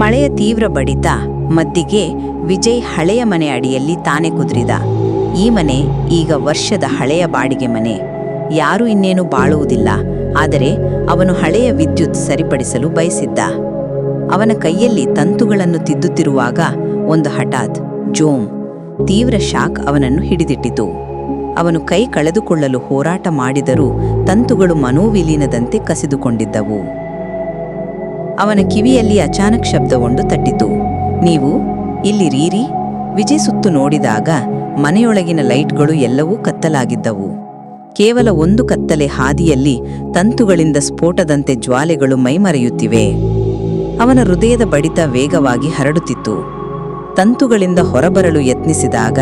ಮಳೆಯ ತೀವ್ರ ಬಡಿತ, ಮದ್ದಿಗೆ ವಿಜಯ್ ಹಳೆಯ ಮನೆ ಅಡಿಯಲ್ಲಿ ತಾನೇ ಕುದುರಿದ. ಈ ಮನೆ ಈಗ ವರ್ಷದ ಹಳೆಯ ಬಾಡಿಗೆ ಮನೆ. ಯಾರೂ ಇನ್ನೇನು ಬಾಳುವುದಿಲ್ಲ, ಆದರೆ ಅವನು ಹಳೆಯ ವಿದ್ಯುತ್ ಸರಿಪಡಿಸಲು ಬಯಸಿದ್ದ. ಅವನ ಕೈಯಲ್ಲಿ ತಂತುಗಳನ್ನು ತಿದ್ದುತ್ತಿರುವಾಗ ಒಂದು ಹಠಾತ್ ಜೋಮ್, ತೀವ್ರ ಶಾಕ್ ಅವನನ್ನು ಹಿಡಿದಿಟ್ಟಿತು. ಅವನು ಕೈ ಕಳೆದುಕೊಳ್ಳಲು ಹೋರಾಟ ಮಾಡಿದರೂ ತಂತುಗಳು ಮನೋವಿಲೀನದಂತೆ ಕಸಿದುಕೊಂಡಿದ್ದವು. ಅವನ ಕಿವಿಯಲ್ಲಿ ಅಚಾನಕ್ ಶಬ್ದವೊಂದು ತಟ್ಟಿತು. ನೀವು ಇಲ್ಲಿ ರೀರಿ, ವಿಜಯ್ ಸುತ್ತು ನೋಡಿದಾಗ ಮನೆಯೊಳಗಿನ ಲೈಟ್ಗಳು ಎಲ್ಲವೂ ಕತ್ತಲಾಗಿದ್ದವು. ಕೇವಲ ಒಂದು ಕತ್ತಲೆ ಹಾದಿಯಲ್ಲಿ ತಂತುಗಳಿಂದ ಸ್ಫೋಟದಂತೆ ಜ್ವಾಲೆಗಳು ಮೈಮರೆಯುತ್ತಿವೆ. ಅವನ ಹೃದಯದ ಬಡಿತ ವೇಗವಾಗಿ ಹರಡುತ್ತಿತ್ತು. ತಂತುಗಳಿಂದ ಹೊರಬರಲು ಯತ್ನಿಸಿದಾಗ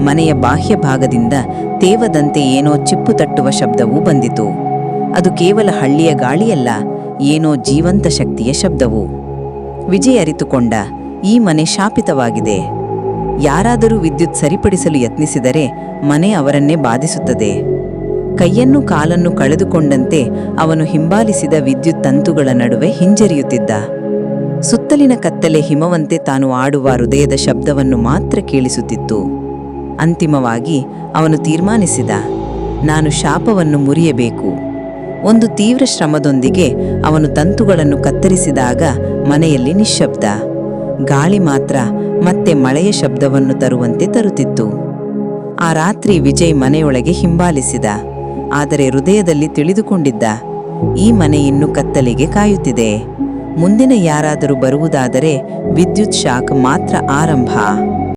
ಮನೆಯ ಬಾಹ್ಯ ಭಾಗದಿಂದ ತೇವದಂತೆ ಏನೋ ಚಿಪ್ಪು ತಟ್ಟುವ ಶಬ್ದವೂ ಬಂದಿತು. ಅದು ಕೇವಲ ಹಳ್ಳಿಯ ಗಾಳಿಯಲ್ಲ, ಏನೋ ಜೀವಂತ ಶಕ್ತಿಯ ಶಬ್ದವು. ವಿಜಯ್ ಅರಿತುಕೊಂಡ, ಈ ಮನೆ ಶಾಪಿತವಾಗಿದೆ. ಯಾರಾದರೂ ವಿದ್ಯುತ್ ಸರಿಪಡಿಸಲು ಯತ್ನಿಸಿದರೆ ಮನೆ ಅವರನ್ನೇ ಬಾಧಿಸುತ್ತದೆ. ಕೈಯನ್ನು ಕಾಲನ್ನು ಕಳೆದುಕೊಂಡಂತೆ ಅವನು ಹಿಂಬಾಲಿಸಿದ ವಿದ್ಯುತ್ ತಂತುಗಳ ನಡುವೆ ಹಿಂಜರಿಯುತ್ತಿದ್ದ. ಸುತ್ತಲಿನ ಕತ್ತಲೆ ಹಿಮವಂತೆ ತಾನು ಆಡುವ ಹೃದಯದ ಶಬ್ದವನ್ನು ಮಾತ್ರ ಕೇಳಿಸುತ್ತಿತ್ತು. ಅಂತಿಮವಾಗಿ ಅವನು ತೀರ್ಮಾನಿಸಿದ, ನಾನು ಶಾಪವನ್ನು ಮುರಿಯಬೇಕು. ಒಂದು ತೀವ್ರ ಶ್ರಮದೊಂದಿಗೆ ಅವನು ತಂತುಗಳನ್ನು ಕತ್ತರಿಸಿದಾಗ ಮನೆಯಲ್ಲಿ ನಿಶ್ಶಬ್ದ. ಗಾಳಿ ಮಾತ್ರ ಮತ್ತೆ ಮಳೆಯ ಶಬ್ದವನ್ನು ತರುವಂತೆ ತರುತ್ತಿತ್ತು. ಆ ರಾತ್ರಿ ವಿಜಯ್ ಮನೆಯೊಳಗೆ ಹಿಂಬಾಲಿಸಿದ. ಆದರೆ ಹೃದಯದಲ್ಲಿ ತಿಳಿದುಕೊಂಡಿದ್ದ, ಈ ಮನೆ ಇನ್ನು ಕತ್ತಲಿಗೆ ಕಾಯುತ್ತಿದೆ. ಮುಂದಿನ ಯಾರಾದರೂ ಬರುವುದಾದರೆ ವಿದ್ಯುತ್ ಶಾಕ್ ಮಾತ್ರ ಆರಂಭ.